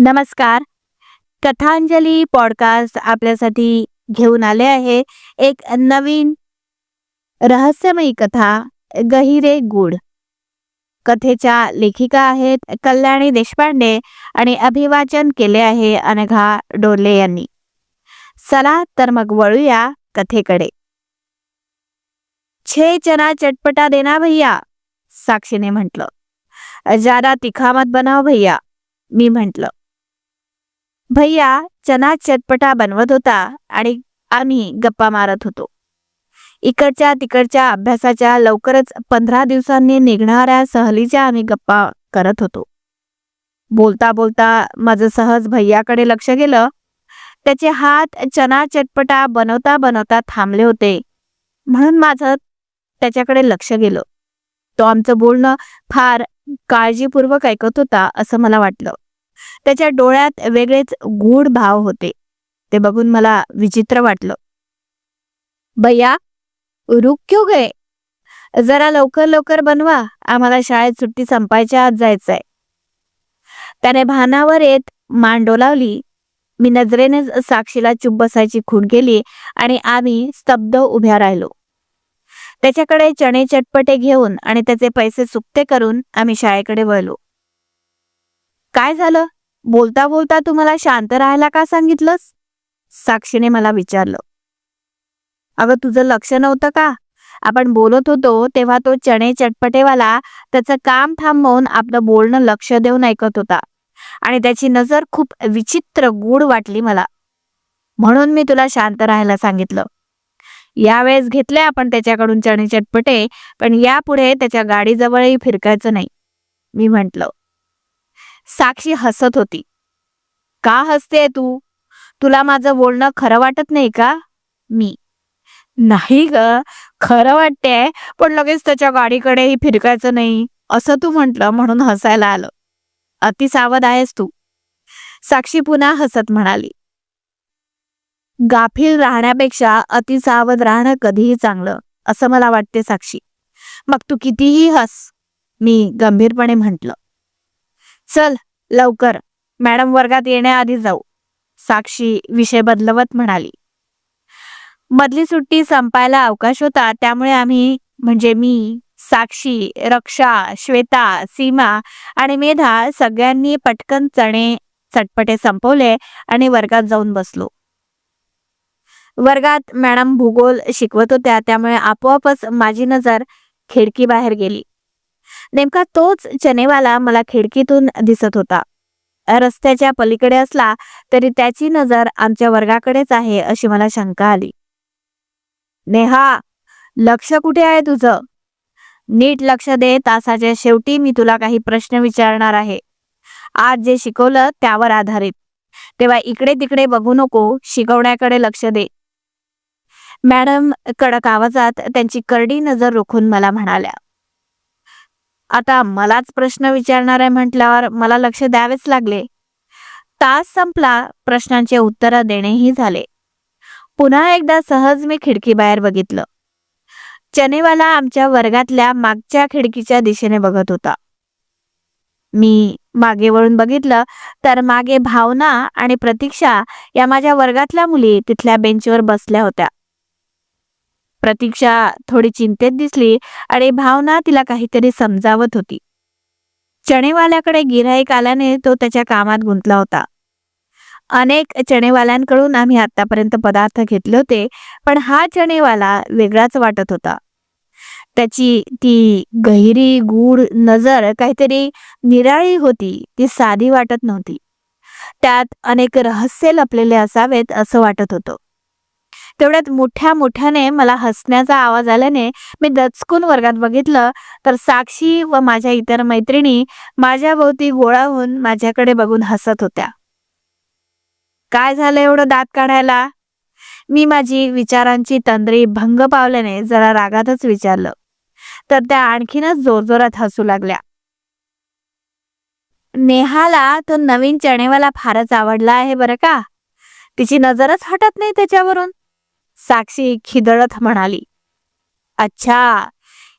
नमस्कार. कथांजली पॉडकास्ट आपल्यासाठी घेऊन आले आहे एक नवीन रहस्यमयी कथा गहिरे गुड कथेच्या लेखिका आहेत कल्याणी देशपांडे आणि अभिवाचन केले आहे अनघा डोले यांनी. चला तर मग वळूया कथेकडे. छे चना चटपटा देना भैया साक्षीने म्हटलं. ज्यादा तिखा मत बनाव भैया मी म्हटलं. भैया चना चटपटा बनवत होता आणि आम्ही गप्पा मारत होतो. इकडच्या तिकडच्या अभ्यासाच्या लवकरच पंधरा दिवसांनी निघणाऱ्या सहलीच्या आम्ही गप्पा करत होतो. बोलता बोलता माझं सहज भैयाकडे लक्ष गेलं. त्याचे हात चना चटपटा बनवता बनवता थांबले होते. म्हणून माझं त्याच्याकडे लक्ष गेलं. तो आमचं बोलणं फार काळजीपूर्वक ऐकत होता असं मला वाटलं. त्याच्या डोळ्यात वेगळेच गूढ भाव होते. ते बघून मला विचित्र वाटलं. भैया रुक क्यों गए? जरा लवकर लवकर बनवा. आम्हाला शाळेत सुट्टी संपायच्या आत जायचंय. त्याने भानावर येत मान डोलावली मी नजरेने साक्षीला चुप बसायची खूण केली आणि आम्ही स्तब्ध उभ्या राहिलो. त्याच्याकडे चणे चटपटे घेऊन आणि त्याचे पैसे सुकते करून आम्ही शाळेकडे वळलो. काय झालं? बोलता बोलता तू मला शांत राहायला का सांगितलंस? साक्षीने मला विचारलं. अगं तुझं लक्ष नव्हतं का? आपण बोलत होतो तेव्हा तो चणे चटपटेवाला त्याचं काम थांबवून आपलं बोलणं लक्ष देऊन ऐकत होता. आणि त्याची नजर खूप विचित्र गूढ वाटली मला. म्हणून मी तुला शांत राहायला सांगितलं. यावेळेस घेतले आपण त्याच्याकडून चणे चटपटे पण यापुढे त्याच्या गाडीजवळही फिरकायचं नाही. मी म्हटलं साक्षी हसत होती. का हसते तू? तुला माझं बोलणं खरं वाटत नाही का? मी. नाही ग खरं वाटते पण लगेच त्याच्या गाडीकडेही फिरकायचं नाही असं तू म्हटलं म्हणून हसायला आलं. अति सावध आहेस तू. साक्षी पुन्हा हसत म्हणाली. गाफील राहण्यापेक्षा अति सावध राहणं कधीही चांगलं असं मला वाटते साक्षी. मग तू कितीही हस मी गंभीरपणे म्हटलं. चल लवकर. मॅडम वर्गात येण्याआधी जाऊ. साक्षी विषय बदलवत म्हणाली. मधली सुट्टी संपायला अवकाश होता त्यामुळे आम्ही म्हणजे मी साक्षी रक्षा श्वेता सीमा आणि मेधा सगळ्यांनी पटकन चणे चटपटे संपवले आणि वर्गात जाऊन बसलो. वर्गात मॅडम भूगोल शिकवत होत्या त्यामुळे आपोआपच माझी नजर खिडकी बाहेर गेली. नेमका तोच चनेवाला मला खिडकीतून दिसत होता. रस्त्याच्या पलीकडे असला तरी त्याची नजर आमच्या वर्गाकडेच आहे अशी मला शंका आली. नेहा लक्ष कुठे आहे तुझं? नीट लक्ष दे तासाच्या शेवटी मी तुला काही प्रश्न विचारणार आहे. आज जे शिकवलं त्यावर आधारित. तेव्हा इकडे तिकडे बघू नको शिकवण्याकडे लक्ष दे. मॅडम कडक आवाजात त्यांची करडी नजर रोखून मला म्हणाल्या. आता मलाच प्रश्न विचारणार आहे म्हटल्यावर मला लक्ष द्यावेच लागले. तास संपला प्रश्नांचे उत्तरं देणेही झाले. पुन्हा एकदा सहज मी खिडकी बाहेर बघितलं. चनेवाला आमच्या वर्गातल्या मागच्या खिडकीच्या दिशेने बघत होता. मी मागे वळून बघितलं तर मागे भावना आणि प्रतीक्षा या माझ्या वर्गातल्या मुली तिथल्या बेंचवर बसल्या होत्या. प्रतीक्षा थोडी चिंतेत दिसली आणि भावना तिला काहीतरी समजावत होती. चणेवाल्याकडे गिराईक आल्याने तो त्याच्या कामात गुंतला होता. अनेक चणेवाल्यांकडून आम्ही आतापर्यंत पदार्थ घेतले होते पण हा चणेवाला वेगळाच वाटत होता. त्याची ती गहिरी गूढ नजर काहीतरी निराळी होती ती साधी वाटत नव्हती. त्यात अनेक रहस्य लपलेले असावेत असं वाटत होतं. तेवढ्यात मोठ्या मोठ्याने मला हसण्याचा आवाज आल्याने मी दचकून वर्गात बघितलं. तर साक्षी व माझ्या इतर मैत्रिणी माझ्या भोवती गोळा होऊन माझ्याकडे बघून हसत होत्या. काय झालं एवढं दात काढायला? मी माझी विचारांची तंद्री भंग पावल्याने जरा रागातच विचारलं. तर त्या आणखीनच जोरजोरात हसू लागल्या. नेहाला तो नवीन चणेवाला फारच आवडला आहे बरं का? तिची नजरच हटत नाही त्याच्यावरून. साक्षी खिदळत म्हणाली अच्छा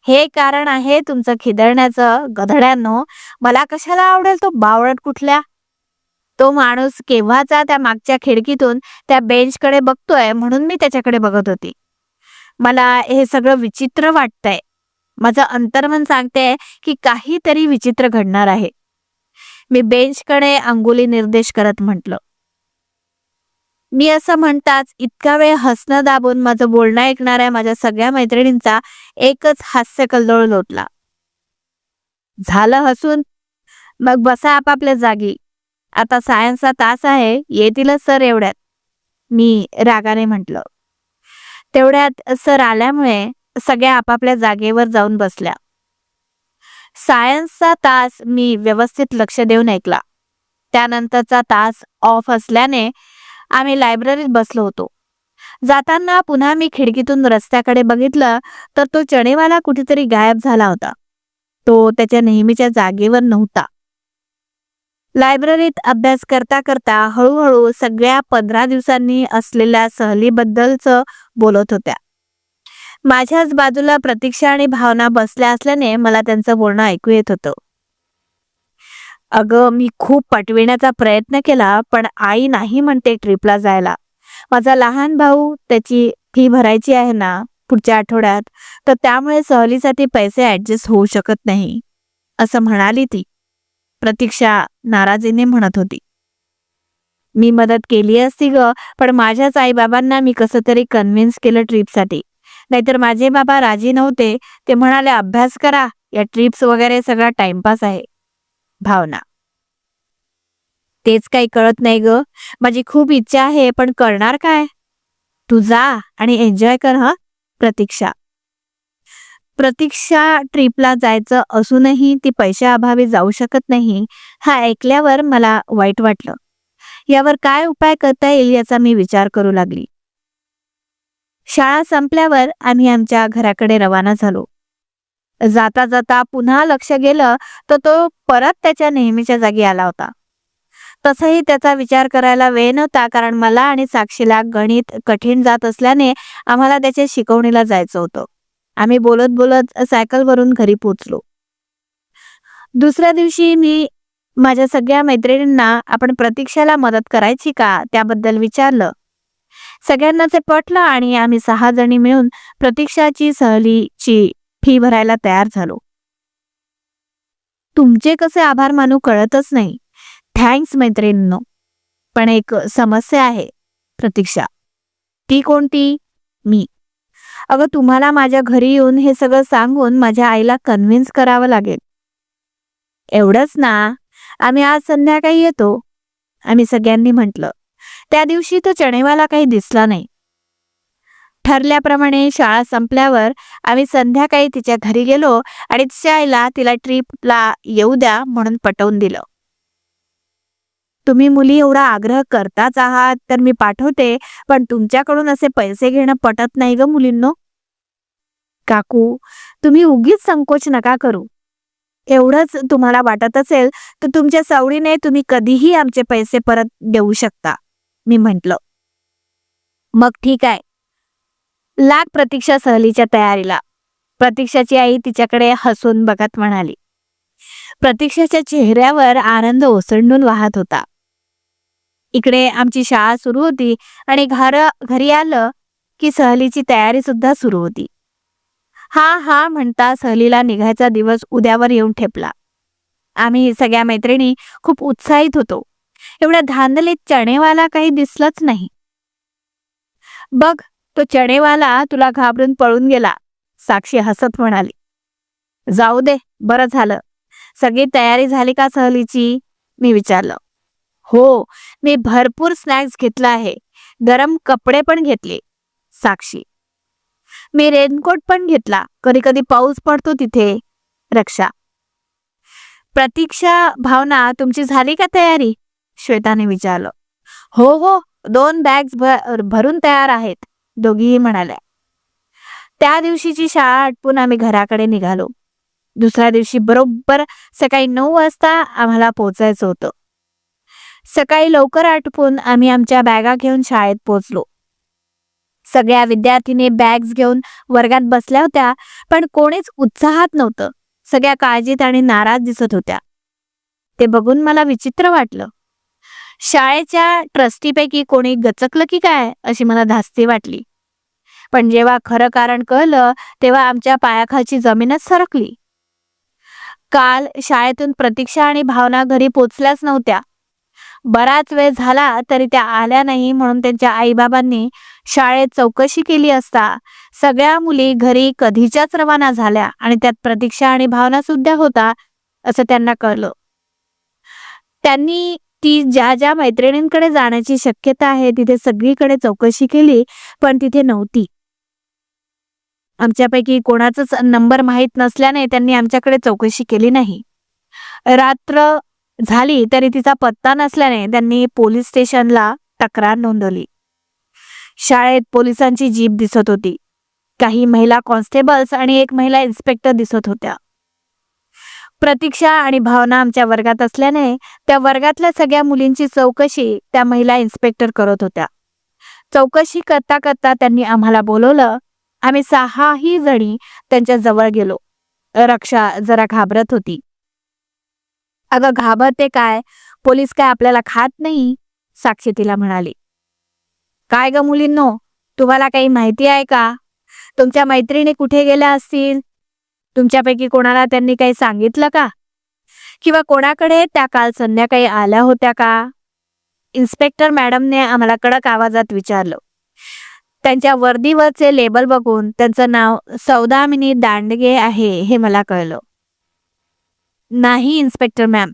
हे कारण आहे तुमचं खिदळण्याचं गधड्यांनो. मला कशाला आवडेल तो बावळट कुठल्या? तो माणूस केव्हाचा त्या मागच्या खिडकीतून त्या बेंचकडे बघतोय म्हणून मी त्याच्याकडे बघत होती. मला हे सगळं विचित्र वाटतंय. माझं अंतर्मन सांगते की काहीतरी विचित्र घडणार आहे. मी बेंचकडे अंगुली निर्देश करत म्हटलं. मी असं म्हणताच इतका वेळ हसणं दाबून माझं बोलणं ऐकणाऱ्या माझ्या सगळ्या मैत्रिणींचा एकच हास्य कल्लोळ लोटला. झालं हसून मग बसा आपापल्या जागी. आता सायन्सचा तास आहे येतीलच सर एवढ्यात. मी रागाने म्हटलं. तेवढ्यात सर आल्यामुळे सगळ्या आपापल्या जागेवर जाऊन बसल्या. सायन्सचा तास मी व्यवस्थित लक्ष देऊन ऐकला. त्यानंतरचा तास ऑफ असल्याने आम्ही लायब्ररीत बसलो होतो. जाताना पुन्हा मी खिडकीतून रस्त्याकडे बघितलं तर तो चणेवाला कुठेतरी गायब झाला होता. तो त्याच्या नेहमीच्या जागेवर नव्हता. लायब्ररीत अभ्यास करता करता हळूहळू सगळ्या पंधरा दिवसांनी असलेल्या सहलीबद्दलच बोलत होत्या. माझ्याच बाजूला प्रतीक्षा आणि भावना बसल्या असल्याने मला त्यांचं बोलणं ऐकू येत होतं. अगं मी खूप पटविण्याचा प्रयत्न केला पण आई नाही म्हणते ट्रिपला जायला. माझा लहान भाऊ त्याची फी भरायची आहे ना पुढच्या आठवड्यात तर त्यामुळे सहलीसाठी पैसे ॲडजस्ट होऊ शकत नाही असं म्हणाली ती. प्रतीक्षा नाराजीने म्हणत होती. मी मदत केली असती ग पण माझ्याच आईबाबांना मी कसं तरी कन्व्हिन्स केलं ट्रिपसाठी. नाहीतर माझे बाबा राजी नव्हते ते म्हणाले अभ्यास करा या ट्रिप्स वगैरे सगळा टाइमपास आहे. भावना. तेच काही कळत नाही ग. माझी खूप इच्छा आहे पण करणार काय? तू जा आणि एन्जॉय कर हा? प्रतीक्षा. प्रतीक्षा ट्रिपला जायचं असूनही ती पैशाअभावी जाऊ शकत नाही हा ऐकल्यावर मला वाईट वाटलं. यावर काय उपाय करता येईल याचा मी विचार करू लागली. शाळा संपल्यावर आम्ही आमच्या घराकडे रवाना झालो. जाता जाता पुन्हा लक्ष गेलं तर तो परत त्याच्या नेहमीच्या जागी आला होता. तसंही त्याचा विचार करायला वेळ नव्हता कारण मला आणि साक्षीला गणित कठीण जात असल्याने आम्हाला त्याच्या शिकवणीला जायचं होतं. आम्ही बोलत बोलत सायकलवरून घरी पोचलो दुसऱ्या दिवशी मी माझ्या सगळ्या मैत्रिणींना आपण प्रतीक्षाला मदत करायची का त्याबद्दल विचारलं. सगळ्यांना ते पटलं आणि आम्ही सहा जणी मिळून प्रतीक्षाची सहलीची फी भरायला तयार झालो. तुमचे कसे आभार मानू कळतच नाही. थँक्स मैत्रिणींनो. पण एक समस्या आहे. प्रतीक्षा. ती कोणती? मी. अगं तुम्हाला माझ्या घरी येऊन हे सगळं सांगून माझ्या आईला कन्व्हिन्स करावं लागेल. एवढंच ना. आम्ही आज संध्याकाळी येतो. आम्ही सगळ्यांनी म्हटलं. त्या दिवशी तो चणेवाला काही दिसला नाही. ठरल्याप्रमाणे शाळा संपल्यावर आम्ही संध्याकाळी तिच्या घरी गेलो आणि तिच्या आईला तिला ट्रिपला येऊ द्या म्हणून पटवून दिलं. तुम्ही मुली एवढा आग्रह करताच आहात तर मी पाठवते पण तुमच्याकडून असे पैसे घेणं पटत नाही ग मुलींनो. काकू तुम्ही उगीच संकोच नका करू. एवढंच तुम्हाला वाटत असेल तर तुमच्या सवडीने तुम्ही कधीही आमचे पैसे परत देऊ शकता मी म्हंटल. मग ठीक आहे. लाग प्रतीक्षा सहलीच्या तयारीला. प्रतीक्षाची आई तिच्याकडे हसून बघत म्हणाली. प्रतीक्षाच्या चेहऱ्यावर आनंद ओसंडून वाहत होता. इकडे आमची शाळा सुरू होती आणि घर घरी आलं की सहलीची तयारी सुद्धा सुरू होती. हा हा म्हणता सहलीला निघायचा दिवस उद्यावर येऊन ठेपला. आम्ही सगळ्या मैत्रिणी खूप उत्साहित होतो. एवढ्या धांदलीत चणेवाला काही दिसलंच नाही. बघ तो चणेवाला तुला घाबरून पळून गेला. साक्षी हसत म्हणाली. जाऊ दे बरं झालं. सगळी तयारी झाली का सहलीची? मी विचारलं. हो मी भरपूर स्नॅक्स घेतला आहे. गरम कपडे पण घेतले. साक्षी. मी रेनकोट पण घेतला. कधी कधी पाऊस पडतो तिथे. रक्षा. प्रतीक्षा भावना तुमची झाली का तयारी? श्वेताने विचारलं. हो हो दोन बॅग्स भरून तयार आहेत. दोघीही म्हणाल्या त्या दिवशीची शाळा आटपून आम्ही घराकडे निघालो. दुसऱ्या दिवशी बरोबर सकाळी नऊ वाजता आम्हाला पोचायचं होतं. सकाळी लवकर आटपून आम्ही आमच्या बॅगा घेऊन शाळेत पोचलो. सगळ्या विद्यार्थिनी बॅग्स घेऊन वर्गात बसल्या होत्या पण कोणीच उत्साहात नव्हतं. सगळ्या काळजीत आणि नाराज दिसत होत्या. ते बघून मला विचित्र वाटलं. शाळेच्या ट्रस्टीपैकी कोणी गचकलं की काय अशी मला धास्ती वाटली. पण जेव्हा खरं कारण कळलं तेव्हा आमच्या पायाखालची जमीनच सरकली. काल शाळेतून प्रतीक्षा आणि भावना घरी पोचल्याच नव्हत्या. बराच वेळ झाला तरी त्या आल्या नाही म्हणून त्यांच्या आईबाबांनी शाळेत चौकशी केली असता सगळ्या मुली घरी कधीच्याच रवाना झाल्या आणि त्यात प्रतीक्षा आणि भावना सुद्धा होता असं त्यांना कळलं. त्यांनी ती ज्या ज्या मैत्रिणींकडे जाण्याची शक्यता आहे तिथे सगळीकडे चौकशी केली पण तिथे नव्हती. आमच्यापैकी कोणाचाच नंबर माहीत नसल्याने त्यांनी आमच्याकडे चौकशी केली नाही. रात्र झाली तरी तिचा पत्ता नसल्याने त्यांनी पोलीस स्टेशनला तक्रार नोंदवली. शाळेत पोलिसांची जीप दिसत होती. काही महिला कॉन्स्टेबल्स आणि एक महिला इन्स्पेक्टर दिसत होत्या. प्रतीक्षा आणि भावना आमच्या वर्गात असल्याने त्या वर्गातल्या सगळ्या मुलींची चौकशी त्या महिला इन्स्पेक्टर करत होत्या. चौकशी करता करता त्यांनी आम्हाला बोलवलं आम्ही सहाही जणी त्यांच्या जवळ गेलो. रक्षा जरा घाबरत होती. अगं घाबरते काय? पोलीस काय आपल्याला खात नाही? साक्षी तिला म्हणाली. काय ग मुलींनो? तुम्हाला काही माहिती आहे का? तुमच्या मैत्रिणी कुठे गेल्या असतील? तुमच्यापैकी कोणाला त्यांनी काही सांगितलं का? किंवा कोणाकडे त्या काल संध्याकाळी आल्या होत्या का? इन्स्पेक्टर मॅडमने आम्हाला कडक आवाजात विचारलं. त्यांच्या वर्दीवरचे लेबल बघून त्यांचं नाव सौदामिनी दांडगे आहे हे मला कळलं. नाही इन्स्पेक्टर मॅम.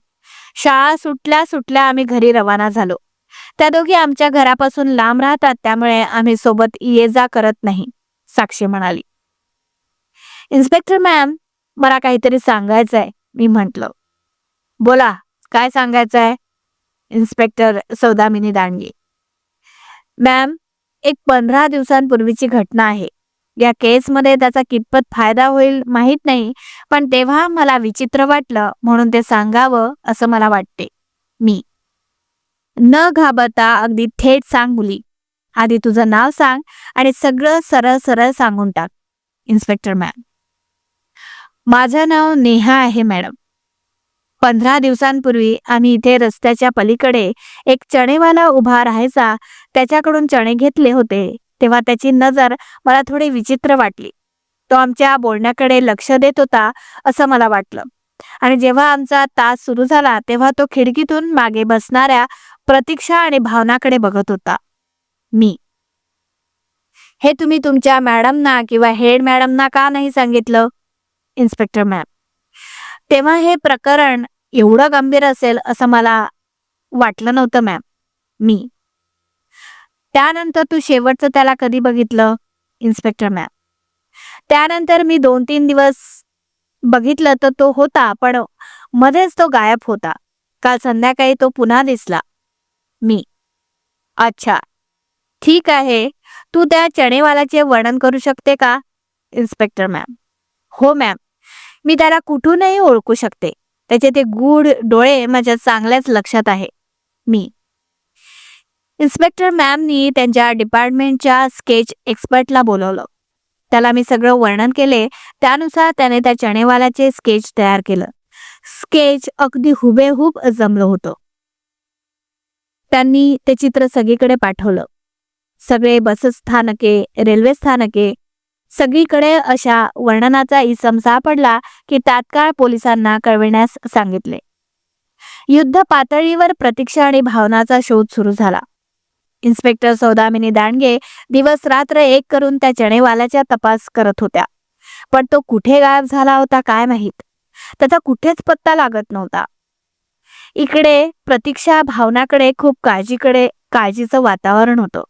शाळा सुटल्या सुटल्या आम्ही घरी रवाना झालो. त्या दोघी आमच्या घरापासून लांब राहतात त्यामुळे आम्ही सोबत ये जा करत नाही साक्षी म्हणाली. इन्स्पेक्टर मॅम मला काहीतरी सांगायचं आहे मी म्हटलं. बोला काय सांगायचं आहे इन्स्पेक्टर सौदामिनी दांडगे. मॅम एक पंधरा दिवसांपूर्वीची घटना आहे. या केसमध्ये त्याचा कितपत फायदा होईल माहीत नाही पण तेव्हा मला विचित्र वाटलं म्हणून ते सांगावं असं मला वाटते. मी. न घाबरता अगदी थेट सांग मुली. आधी तुझं नाव सांग आणि सगळं सरळ सरळ सांगून टाक. Inspector ma'am. माझं नाव नेहा आहे मॅडम. पंधरा दिवसांपूर्वी आम्ही इथे रस्त्याच्या पलीकडे एक चणेवाला उभा राहायचा. त्याच्याकडून चणे घेतले होते. तेव्हा त्याची नजर मला थोडी विचित्र वाटली. तो आमच्या बोलण्याकडे लक्ष देत होता असं मला वाटलं. आणि जेव्हा आमचा तास सुरू झाला तेव्हा तो खिडकीतून मागे बसणाऱ्या प्रतीक्षा आणि भावनाकडे बघत होता. मी. हे तुम्ही तुमच्या मॅडमना किंवा हेड मॅडमना का नाही सांगितलं? Inspector ma'am. तेव्हा हे प्रकरण एवढं गंभीर असेल असं मला वाटलं नव्हतं मॅम मी. त्यानंतर तू शेवटचं त्याला कधी बघितलं इन्स्पेक्टर मॅम त्यानंतर मी दोन तीन दिवस बघितलं तर तो होता पण मध्येच तो गायब होता. काल संध्याकाळी तो पुन्हा दिसला. मी. अच्छा. ठीक आहे. तू त्या चणेवालाचे वर्णन करू शकते का इन्स्पेक्टर मॅम हो मॅम मी त्याला कुठूनही ओळखू शकते. त्याचे ते गूढ डोळे माझ्या चांगल्याच लक्षात आहे. मी. इन्स्पेक्टर मॅमनी त्यांच्या डिपार्टमेंटच्या स्केच एक्सपर्टला बोलवलं. त्याला मी सगळं वर्णन केले त्यानुसार त्याने त्या चणेवाल्याचे स्केच तयार केलं. स्केच अगदी हुबेहूब जमलं होतं. त्यांनी ते चित्र सगळीकडे पाठवलं. सगळे बसस्थानके रेल्वे स्थानके सगळीकडे अशा वर्णनाचा इसम सापडला की तात्काळ पोलिसांना कळविण्यास सांगितले. युद्ध पातळीवर प्रतीक्षा आणि भावनाचा शोध सुरू झाला. इन्स्पेक्टर सौदामिनी दांडगे दिवस रात्र एक करून त्या चणेवाल्याचा तपास करत होत्या. पण तो कुठे गायब झाला होता काय माहीत? त्याचा कुठेच पत्ता लागत नव्हता. इकडे प्रतीक्षा भावनाकडे खूप काळजीकडे काळजीचं वातावरण होतं.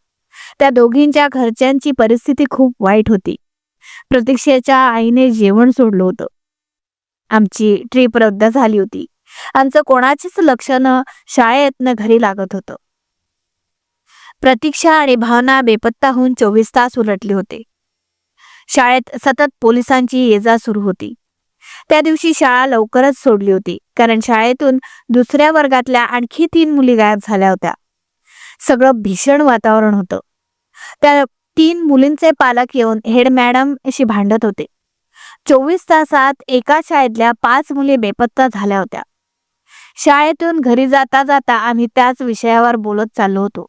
त्या दोघींच्या घरच्यांची परिस्थिती खूप वाईट होती. प्रतीक्षेच्या आईने जेवण सोडलं होतं. आमची ट्रिप रद्द झाली होती. आमचं कोणाचीच लक्ष न शाळेतनं घरी लागत होतं. प्रतीक्षा आणि भावना बेपत्ता होऊन चोवीस तास उलटले होते. शाळेत सतत पोलिसांची ये जा सुरू होती. त्या दिवशी शाळा लवकरच सोडली होती कारण शाळेतून दुसऱ्या वर्गातल्या आणखी तीन मुली गायब झाल्या होत्या. सगळं भीषण वातावरण होतं. त्या तीन मुलींचे पालक येऊन हेड मॅडम अशी भांडत होते. चोवीस तासात एका शाळेतल्या पाच मुली बेपत्ता झाल्या होत्या. शाळेतून घरी जाता जाता आम्ही त्याच विषयावर बोलत चाललो होतो.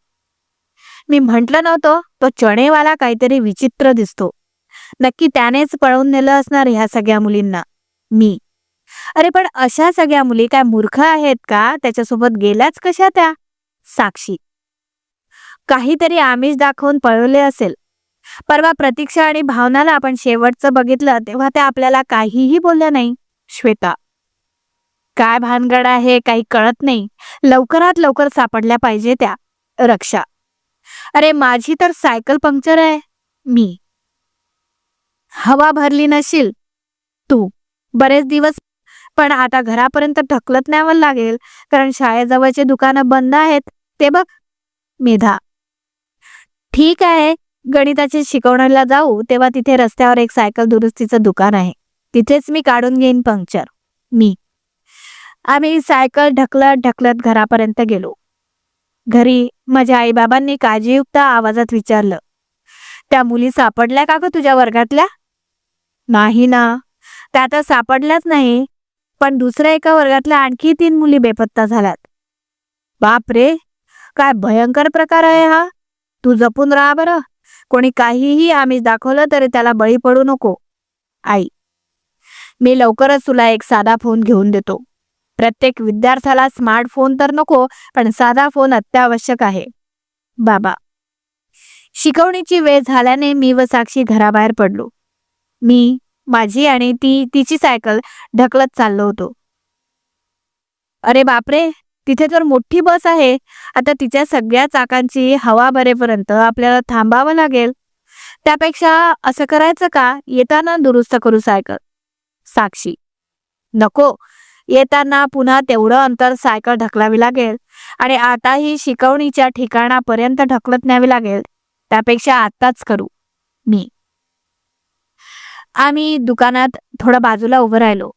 मी म्हटलं नव्हतं तो चणेवाला काहीतरी विचित्र दिसतो. नक्की त्यानेच पळवून नेलं असणार ह्या सगळ्या मुलींना. मी. अरे पण अशा सगळ्या मुली काय मूर्ख आहेत का? त्याच्यासोबत गेल्याच कशा त्या? साक्षी. काहीतरी आमिष दाखवून पळवले असेल. परवा प्रतीक्षा आणि भावनाला आपण शेवटचं बघितलं तेव्हा त्या आपल्याला काहीही बोलल्या नाही. श्वेता. काय भानगड आहे काही कळत नाही. लवकरात लवकर सापडल्या पाहिजे त्या. रक्षा. अरे माझी तर सायकल पंक्चर आहे. मी. हवा भरली नशील. तू. बरेच दिवस. पण आता घरापर्यंत ढकलत न्यावं लागेल कारण शाळेजवळचे दुकानं बंद आहेत. ते बघ. मेधा. ठीक आहे. गणिताचे शिकवण्याला जाऊ तेव्हा तिथे रस्त्यावर एक सायकल दुरुस्तीचं दुकान आहे. तिथेच मी काढून घेईन पंक्चर. मी. आम्ही सायकल ढकलत ढकलत घरापर्यंत गेलो. घरी माझ्या आईबाबांनी काळजीयुक्त आवाजात विचारलं त्या मुली सापडल्या का ग तुझ्या वर्गातल्या? नाही ना. त्या तर सापडल्याच नाही. पण दुसऱ्या एका वर्गातल्या आणखी तीन मुली बेपत्ता झाल्यात. बाप रे काय भयंकर प्रकार आहे हा. तू जपून राहा बरं. कोणी काहीही आम्ही दाखवलं तरी त्याला बळी पडू नको. आई मी लवकरच तुला एक साधा फोन घेऊन देतो. प्रत्येक विद्यार्थ्याला स्मार्टफोन तर नको पण साधा फोन अत्यावश्यक आहे. बाबा शिकवणीची वेळ झाल्याने मी व साक्षी घराबाहेर पडलो. मी माझी आणि ती तिची सायकल ढकलत चाललो होतो. अरे बापरे! तिथे तर मोठी बस आहे आता तिच्या सगळ्या चाकांची हवा भरेपर्यंत आपल्याला थांबावं लागेल. त्यापेक्षा असं करायचं का? येताना दुरुस्त करू सायकल. साक्षी नको. येताना पुन्हा तेवढं अंतर सायकल ढकलावी लागेल आणि आताही शिकवणीच्या ठिकाणापर्यंत ढकलत न्यावी लागेल. त्यापेक्षा आत्ताच करू. मी. आम्ही दुकानात थोडं बाजूला उभं राहिलो.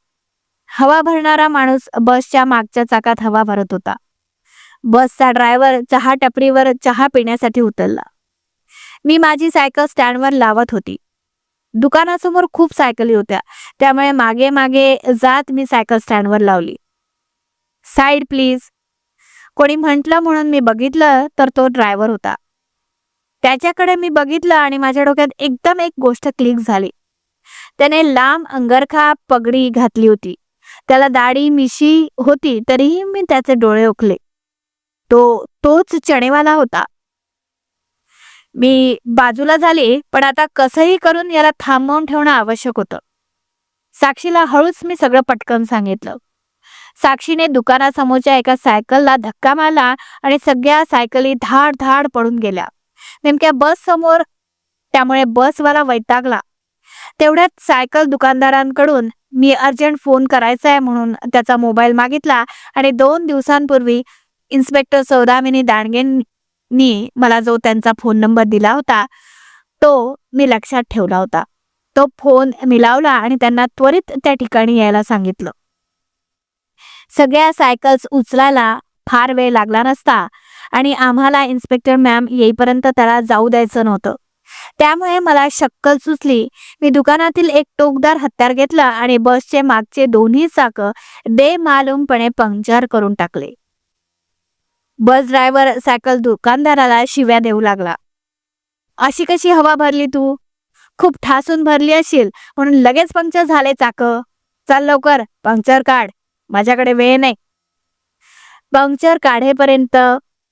हवा भरणारा माणूस बसच्या मागच्या चाकात हवा भरत होता. बसचा ड्रायव्हर चहा टपरीवर चहा पिण्यासाठी उतरला. मी माझी सायकल स्टँडवर लावत होती. दुकानासमोर खूप सायकली होत्या. त्यामुळे मागे मागे जात मी सायकल स्टँडवर लावली. Side please. कोणी म्हटलं म्हणून मी बघितलं तर तो ड्रायव्हर होता. त्याच्याकडे मी बघितलं आणि माझ्या डोक्यात एकदम एक गोष्ट क्लिक झाली. त्याने लांब अंगरखा पगडी घातली होती. त्याला दाढी मिशी होती तरीही मी त्याचे डोळे ओखले तो तोच चणेवाला होता. मी बाजूला झाली पण आता कसंही करून याला थांबवून ठेवणं आवश्यक होतं. साक्षीला हळूच मी सगळं पटकन सांगितलं. साक्षीने दुकानासमोरच्या एका सायकलला धक्का मारला आणि सगळ्या सायकली धाड धाड पडून गेल्या. नेमक्या बस समोर त्यामुळे बसवाला वैतागला. तेवढ्यात सायकल दुकानदारांकडून मी अर्जंट फोन करायचा आहे म्हणून त्याचा मोबाईल मागितला आणि दोन दिवसांपूर्वी इन्स्पेक्टर सौदामिनी दांडगेंनी मला जो त्यांचा फोन नंबर दिला होता तो मी लक्षात ठेवला होता. तो फोन मिलावला आणि त्यांना त्वरित त्या ठिकाणी यायला सांगितलं. सगळ्या सायकल्स उचलायला फार वेळ लागला नसता आणि आम्हाला इन्स्पेक्टर मॅम येईपर्यंत त्याला जाऊ द्यायचं नव्हतं. त्यामुळे मला शक्कल सुचली. मी दुकानातील एक टोकदार हत्यार घेतला आणि बसचे मागचे दोन्ही चाक बेमालूमपणे पंक्चर करून टाकले. बस ड्रायव्हर सायकल दुकानदाराला शिव्या देऊ लागला. अशी कशी हवा भरली तू? खूप ठासून भरली असेल म्हणून लगेच पंक्चर झाले चाक. चल लवकर पंक्चर काढ. माझ्याकडे वेळ नाही. पंक्चर काढेपर्यंत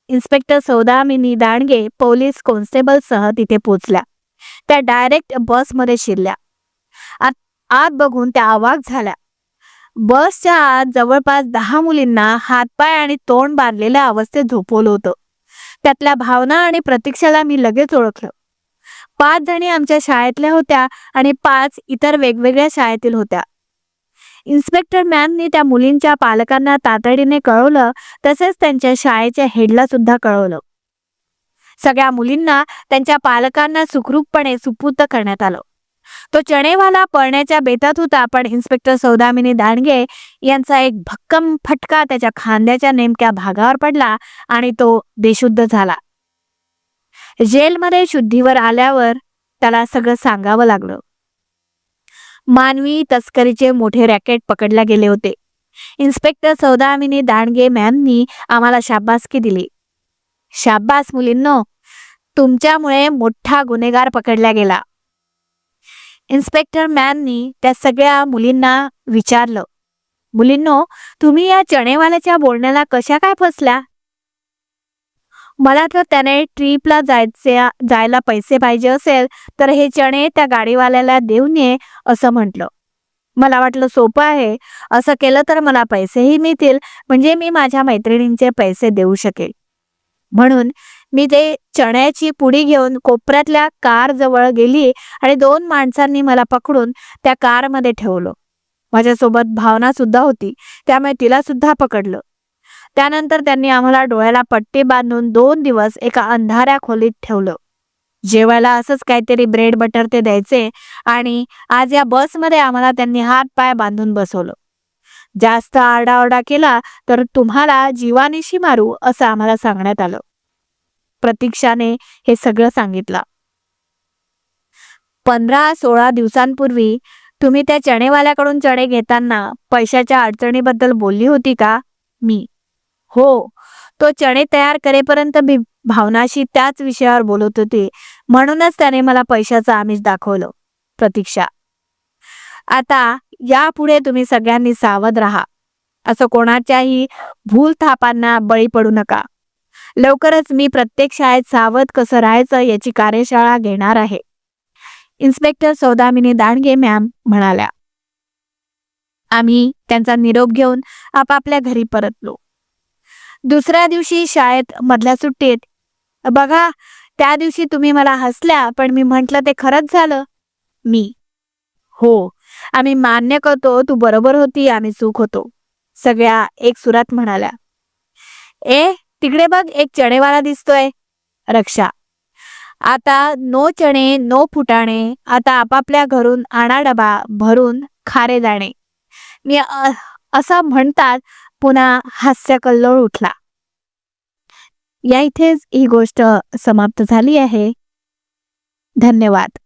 इन्स्पेक्टर सौदामिनी दांडगे पोलीस कॉन्स्टेबलसह तिथे पोचल्या. त्या डायरेक्ट बसमध्ये शिरल्या. आत आत बघून त्या आवाक झाल्या. बसच्या आत जवळपास दहा मुलींना हातपाय आणि तोंड बांधलेल्या अवस्थेत झोपवलं होतं. त्यातल्या भावना आणि प्रतीक्षाला मी लगेच ओळखलं. पाच जणी आमच्या शाळेतल्या होत्या आणि पाच इतर वेगवेगळ्या शाळेतील होत्या. इन्स्पेक्टर मॅमनी त्या मुलींच्या पालकांना तातडीने कळवलं तसेच त्यांच्या शाळेच्या हेडला सुद्धा कळवलं. सगळ्या मुलींना त्यांच्या पालकांना सुखरूपपणे सुपूर्द करण्यात आलं. तो चणेवाला पळण्याच्या बेतात होता पण इन्स्पेक्टर सौदामिनी दांडगे यांचा एक भक्कम फटका त्याच्या खांद्याच्या नेमक्या भागावर पडला आणि तो बेशुद्ध झाला. जेलमध्ये शुद्धीवर आल्यावर त्याला सगळं सांगावं लागलं. मानवी तस्करीचे मोठे रॅकेट पकडले गेले होते. इन्स्पेक्टर सौदामिनी दांडगे मॅमनी आम्हाला शाबासकी दिली. शाबास मुलींनो तुमच्यामुळे मोठा गुन्हेगार पकडला गेला. इन्स्पेक्टर मॅमनी त्या सगळ्या मुलींना विचारलं. मुलींनो तुम्ही या चणेवाल्याच्या बोलण्याला कशा काय फसल्या? मला तर त्याने ट्रीपला जायचे जायला पैसे पाहिजे असेल तर हे चणे त्या गाडीवाल्याला देऊन ये असं म्हटलं. मला वाटलं सोपं आहे. असं केलं तर मला पैसेही मिळतील म्हणजे मी माझ्या मैत्रिणींचे पैसे देऊ शकेल. म्हणून मी ते चण्याची पुडी घेऊन कोपऱ्यातल्या कार जवळ गेली आणि दोन माणसांनी मला पकडून त्या कारमध्ये ठेवलं. माझ्यासोबत भावना सुद्धा होती त्यामुळे तिला सुद्धा पकडलं. त्यानंतर त्यांनी आम्हाला डोळ्याला पट्टी बांधून दोन दिवस एका अंधाऱ्या खोलीत ठेवलं. जेवायला असंच काहीतरी ब्रेड बटर ते द्यायचे आणि आज या बसमध्ये आम्हाला त्यांनी हात पाय बांधून बसवलं. जास्त आरडाओरडा केला तर तुम्हाला जीवानिशी मारू असं आम्हाला सांगण्यात आलं. प्रतीक्षाने हे सगळं सांगितलं. पंधरा सोळा दिवसांपूर्वी तुम्ही त्या चणेवाल्याकडून चणे घेताना पैशाच्या अडचणीबद्दल बोलली होती का? मी. हो. तो चणे तयार करेपर्यंत मी भावनाशी त्याच विषयावर बोलत होते. म्हणूनच त्याने मला पैशाचं आमिष दाखवलं. प्रतीक्षा. आता यापुढे तुम्ही सगळ्यांनी सावध राहा. असं कोणाच्याही भूलथापांना बळी पडू नका. लवकरच मी प्रत्येक शाळेत सावध कसं राहायचं याची कार्यशाळा घेणार आहे. इन्स्पेक्टर सौदामिनी दांडगे मॅम म्हणाल्या. आम्ही त्यांचा निरोप घेऊन आपापल्या घरी परतलो. दुसऱ्या दिवशी शाळेत मधल्या सुट्टीत. बघा त्या दिवशी तुम्ही मला हसल्या पण मी म्हंटल ते खरंच झालं. मी. हो आम्ही मान्य करतो तू बरोबर होती आम्ही चूक होतो. सगळ्या एक सुरात म्हणाल्या. ए तिकडे बघ एक चणेवाला दिसतोय. रक्षा. आता नो चणे नो फुटाणे आता आपापल्या घरून आणा डबा भरून खारे जाणे. मी असं म्हणतात पुन्हा हास्य कल्लोळ उठला. या इथेच ही गोष्ट समाप्त झाली आहे. धन्यवाद.